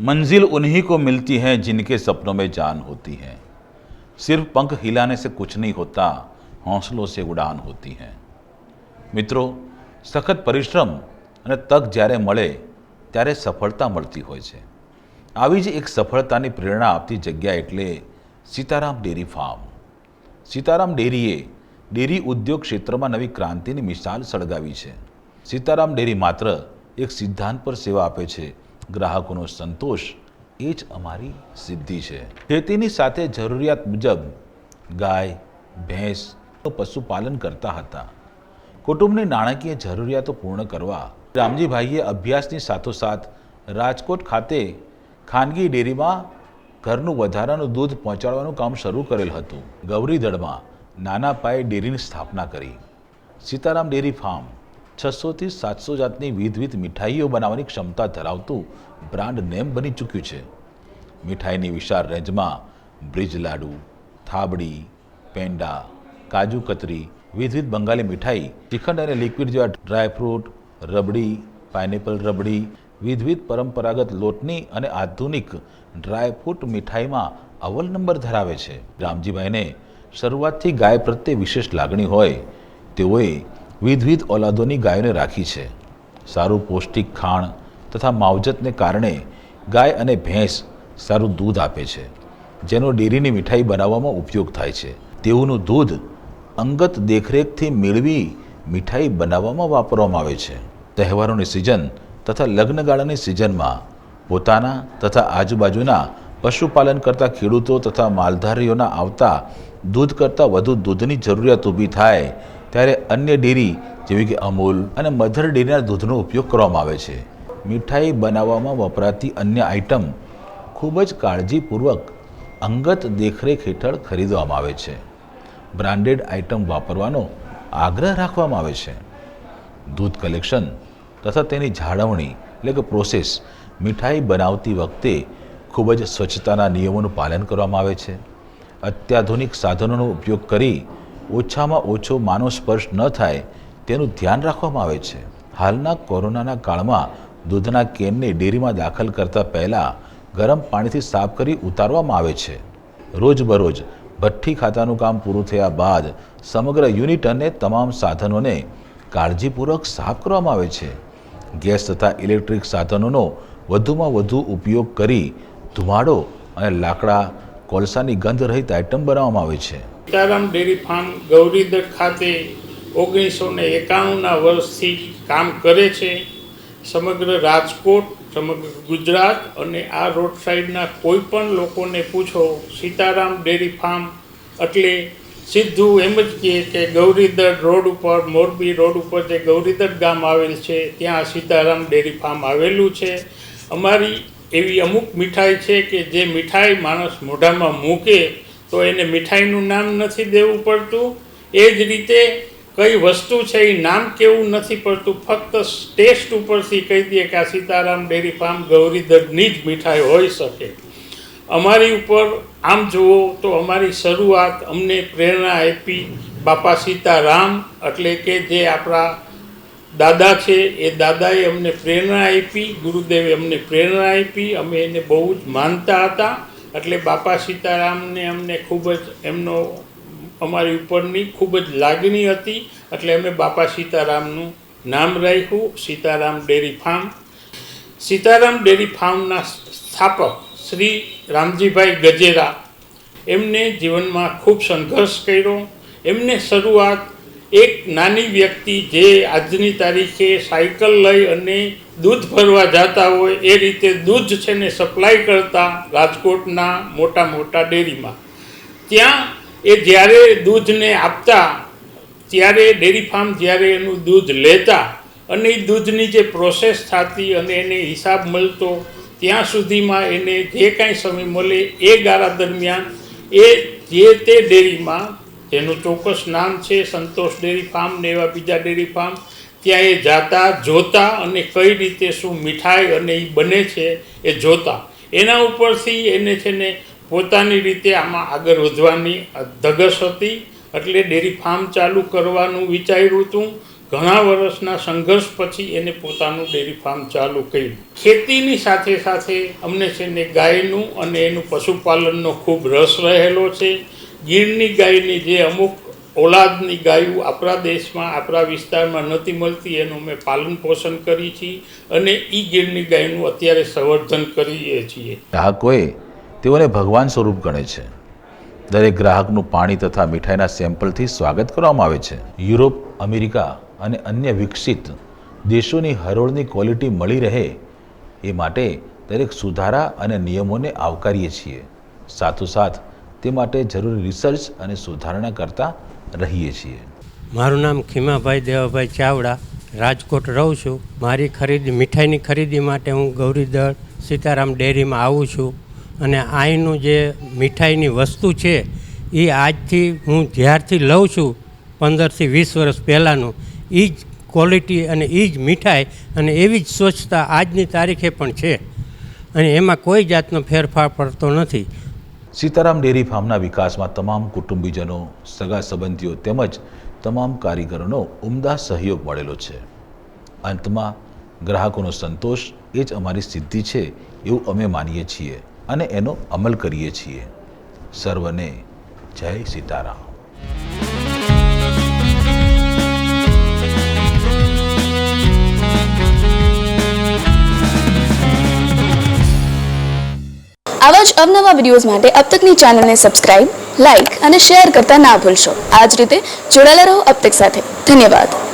मंजिल उन्हीं को मिलती है जिनके सपनों में जान होती है सिर्फ पंख हिलाने से कुछ नहीं होता हौसलों से उड़ान होती है મિત્રો સખત પરિશ્રમ અને તક જ્યારે મળે ત્યારે સફળતા મળતી હોય છે આવી જ એક સફળતાની પ્રેરણા આપતી જગ્યા એટલે સીતારામ ડેરી ફાર્મ સીતારામ ડેરીએ ડેરી ઉદ્યોગ ક્ષેત્રમાં નવી ક્રાંતિની મિસાલ સળગાવી છે સીતારામ ડેરી માત્ર એક સિદ્ધાંત પર સેવા આપે છે ગ્રાહકોનો સંતોષ એ જ અમારી સિદ્ધિ છે. ખેતીની સાથે જરૂરિયાત મુજબ ગાય, ભેંસ પશુપાલન કરતા હતા. કુટુંબની નાણાકીય જરૂરિયાતો પૂર્ણ કરવા રામજીભાઈએ અભ્યાસની સાથોસાથ રાજકોટ ખાતે ખાનગી ડેરીમાં ઘરનું વધારાનું દૂધ પહોંચાડવાનું કામ શરૂ કરેલ હતું. ગૌરીદળમાં નાના પાયે ડેરીની સ્થાપના કરી. સીતારામ ડેરી ફાર્મ છસોથી સાતસો જાતની વિધવિધ મીઠાઈઓ બનાવવાની ક્ષમતા ધરાવતું બ્રાન્ડ નેમ બની ચૂક્યું છે. મીઠાઈની વિશાળ રેન્જમાં બ્રિજ લાડુ, થાબડી, પેંડા, કાજુ કતરી, વિધવિધ બંગાળી મીઠાઈ, શ્રીખંડ અને લિક્વિડ જેવા dry fruit rabdi, pineapple rabdi, વિધવિધ પરંપરાગત લોટની અને આધુનિક ડ્રાયફ્રૂટ મીઠાઈમાં અવ્વલ નંબર ધરાવે છે. રામજીભાઈને શરૂઆતથી ગાય પ્રત્યે વિશેષ લાગણી હોય તેઓએ વિવિધ ઓલાદોની ગાયોને રાખી છે. સારું પૌષ્ટિક ખાણ તથા માવજતને કારણે ગાય અને ભેંસ સારું દૂધ આપે છે, જેનો ડેરીની મીઠાઈ બનાવવામાં ઉપયોગ થાય છે. તેઓનું દૂધ અંગત દેખરેખથી મેળવી મીઠાઈ બનાવવામાં વાપરવામાં આવે છે. તહેવારોની સિઝન તથા લગ્નગાળાની સિઝનમાં પોતાના તથા આજુબાજુના પશુપાલન કરતા ખેડૂતો તથા માલધારીઓના આવતા દૂધ કરતાં વધુ દૂધની જરૂરિયાત ઊભી થાય ત્યારે અન્ય ડેરી જેવી કે અમૂલ અને મધર ડેરીના દૂધનો ઉપયોગ કરવામાં આવે છે. મીઠાઈ બનાવવામાં વપરાતી અન્ય આઇટમ ખૂબ જ કાળજીપૂર્વક અંગત દેખરેખ હેઠળ ખરીદવામાં આવે છે. બ્રાન્ડેડ આઇટમ વાપરવાનો આગ્રહ રાખવામાં આવે છે. દૂધ કલેક્શન તથા તેની જાળવણી એટલે કે પ્રોસેસ મીઠાઈ બનાવતી વખતે ખૂબ જ સ્વચ્છતાના નિયમોનું પાલન કરવામાં આવે છે. અત્યાધુનિક સાધનોનો ઉપયોગ કરી ઓછામાં ઓછો માનવ સ્પર્શ ન થાય તેનું ધ્યાન રાખવામાં આવે છે. હાલના કોરોનાના કાળમાં દૂધના કેનને ડેરીમાં દાખલ કરતા પહેલાં ગરમ પાણીથી સાફ કરી ઉતારવામાં આવે છે. રોજબરોજ ભઠ્ઠી ખાતાનું કામ પૂરું થયા બાદ સમગ્ર યુનિટ અને તમામ સાધનોને કાળજીપૂર્વક સાફ કરવામાં આવે છે. ગેસ તથા ઇલેક્ટ્રિક સાધનોનો વધુમાં વધુ ઉપયોગ કરી ધુમાડો અને લાકડા કોલસાની ગંધ રહિત આઇટમ બનાવવામાં આવે છે. સીતારામ ડેરી ફાર્મ ગૌરીદર ખાતે ઓગણીસો ને એકાણુંના વર્ષથી કામ કરે છે. સમગ્ર રાજકોટ, સમગ્ર ગુજરાત અને આ રોડ સાઈડના કોઈ પણ લોકોને પૂછો, સીતારામ ડેરી ફાર્મ એટલે સીધું એમ જ કહે કે ગૌરીદર રોડ ઉપર, મોરબી રોડ ઉપર જે ગૌરીદર ગામ આવેલ છે, ત્યાં સીતારામ ડેરી ફાર્મ આવેલું છે. અમારી એવી અમુક મીઠાઈ છે કે જે મીઠાઈ માણસ મોઢામાં મૂકે તો એને મીઠાઈનું નામ નથી દેવું પડતું. એ જ રીતે કઈ વસ્તુ છે એ નામ કેવું નથી પડતું. ફક્ત ટેસ્ટ ઉપરથી કહી દઈએ કે આ સીતારામ ડેરી ફાર્મ ગૌરીધરની જ મીઠાઈ હોઈ શકે. અમારી ઉપર આમ જુઓ તો અમારી શરૂઆત અમને પ્રેરણા આપી બાપા સીતારામ એટલે કે જે આપણા દાદા છે એ દાદાએ અમને પ્રેરણા આપી, ગુરુદેવે અમને પ્રેરણા આપી, અમે એને બહુ જ માનતા હતા. એટલે બાપા સીતારામને અમને ખૂબ જ એમનો, અમારી ઉપરની ખૂબ જ લાગણી હતી. એટલે અમે બાપા સીતારામનું નામ રાખ્યું, Sitaram dairy farm. Sitaram dairy ફાર્મના સ્થાપક શ્રી રામજીભાઈ ગજેરા. એમને જીવનમાં ખૂબ સંઘર્ષ કર્યો. એમને શરૂઆત એક નાની વ્યક્તિ જે આજની તારીખે સાયકલ લઈ અને દૂધ ભરવા જતા હોય, એ રીતે દૂધ છે ને સપ્લાય કરતા રાજકોટના મોટા મોટા ડેરીમાં. ત્યાં એ જ્યારે દૂધને આપતા, ત્યારે ડેરી ફાર્મ જ્યારે એનું દૂધ લેતા અને એ દૂધની જે પ્રોસેસ થતી અને એને હિસાબ મળતો, ત્યાં સુધીમાં એને જે કાંઈ સમય મળે એ ગાળા દરમિયાન એ જે તે ડેરીમાં જેનું ચોક્કસ નામ છે સંતોષ ડેરી ફાર્મ ને એવા બીજા ડેરી ફાર્મ. ત્યાં એ જાતા, જોતા અને કઈ રીતે શું મીઠાઈ અને એ બને છે એ જોતા. એના ઉપરથી એને છે ને પોતાની રીતે આમાં આગળ વધવાની ધગસ હતી. એટલે ડેરી ફાર્મ ચાલુ કરવાનું વિચાર્યું હતું ઘણા વર્ષના સંઘર્ષ પછી એને પોતાનું ડેરી ફાર્મ ચાલુ કર્યું. ખેતીની સાથે સાથે અમને છે ને ગાયનું અને એનું પશુપાલનનો ખૂબ રસ રહેલો છે. ગીરની ગાયની જે અમુક ઓલાદની ગાયું આપણા દેશમાં, આપણા વિસ્તારમાં નથી મળતી, એનું અમે પાલન પોષણ કરી છીએ અને એ ગીરની ગાયનું અત્યારે સંવર્ધન કરીએ છીએ. ગ્રાહકોએ તેઓને ભગવાન સ્વરૂપ ગણે છે. દરેક ગ્રાહકનું પાણી તથા મીઠાઈના સેમ્પલથી સ્વાગત કરવામાં આવે છે. યુરોપ, અમેરિકા અને અન્ય વિકસિત દેશોની હરોળની ક્વોલિટી મળી રહે એ માટે દરેક સુધારા અને નિયમોને આવકારીએ છીએ. સાથોસાથ તે માટે જરૂરી રિસર્ચ અને સુધારણા કરતા રહીએ છીએ. મારું નામ ખીમાભાઈ દેવાભાઈ ચાવડા, રાજકોટ રહું છું. મારી ખરીદી, મીઠાઈની ખરીદી માટે હું ગૌરીદળ સીતારામ ડેરીમાં આવું છું. અને અહીંનું જે મીઠાઈની વસ્તુ છે એ આજથી હું જ્યારથી લઉં છું, પંદરથી વીસ વર્ષ પહેલાંનું એ જ ક્વોલિટી અને એ જ મીઠાઈ અને એવી જ સ્વચ્છતા આજની તારીખે પણ છે. અને એમાં કોઈ જાતનો ફેરફાર પડતો નથી. સીતારામ ડેરી ફાર્મના વિકાસમાં તમામ કુટુંબીજનો, સગા સંબંધીઓ તેમજ તમામ કારીગરોનો ઉમદા સહયોગ મળેલો છે. અંતમાં, ગ્રાહકોનો સંતોષ એ જ અમારી સિદ્ધિ છે એવું અમે માનીએ છીએ અને એનો અમલ કરીએ છીએ. સર્વને જય સીતારામ. આવા જ અવનવા વિડીયોઝ માટે અબ તકની ચેનલને સબસ્ક્રાઇબ લાઇક અને શેર કરતા ના ભૂલશો. આ જ રીતે જોડાયેલા રહો અબ સાથે. ધન્યવાદ.